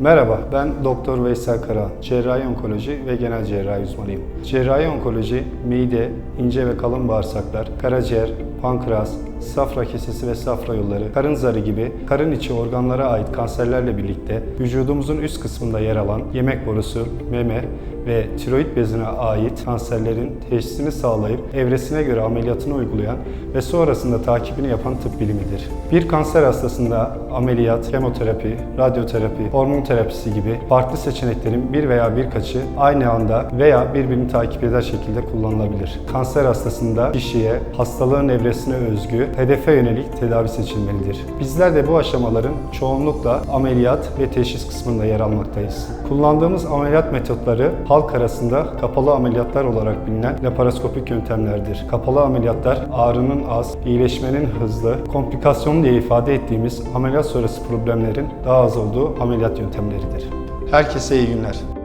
Merhaba, ben Doktor Veysel Karahan. Cerrahi onkoloji ve genel cerrahi uzmanıyım. Cerrahi onkoloji, mide, ince ve kalın bağırsaklar, karaciğer, pankreas, safra kesesi ve safra yolları, karın zarı gibi karın içi organlara ait kanserlerle birlikte vücudumuzun üst kısmında yer alan yemek borusu, meme ve tiroid bezine ait kanserlerin teşhisini sağlayıp evresine göre ameliyatını uygulayan ve sonrasında takibini yapan tıp bilimidir. Bir kanser hastasında ameliyat, kemoterapi, radyoterapi, hormon terapisi gibi farklı seçeneklerin bir veya birkaçı aynı anda veya birbirini takip eder şekilde kullanılabilir. Kanser hastasında kişiye hastalığın evresine özgü, hedefe yönelik tedavi seçilmelidir. Bizler de bu aşamaların çoğunlukla ameliyat ve teşhis kısmında yer almaktayız. Kullandığımız ameliyat metotları halk arasında kapalı ameliyatlar olarak bilinen laparoskopik yöntemlerdir. Kapalı ameliyatlar ağrının az, iyileşmenin hızlı, komplikasyonlu diye ifade ettiğimiz ameliyat sonrası problemlerin daha az olduğu ameliyat yöntemleridir. Herkese iyi günler.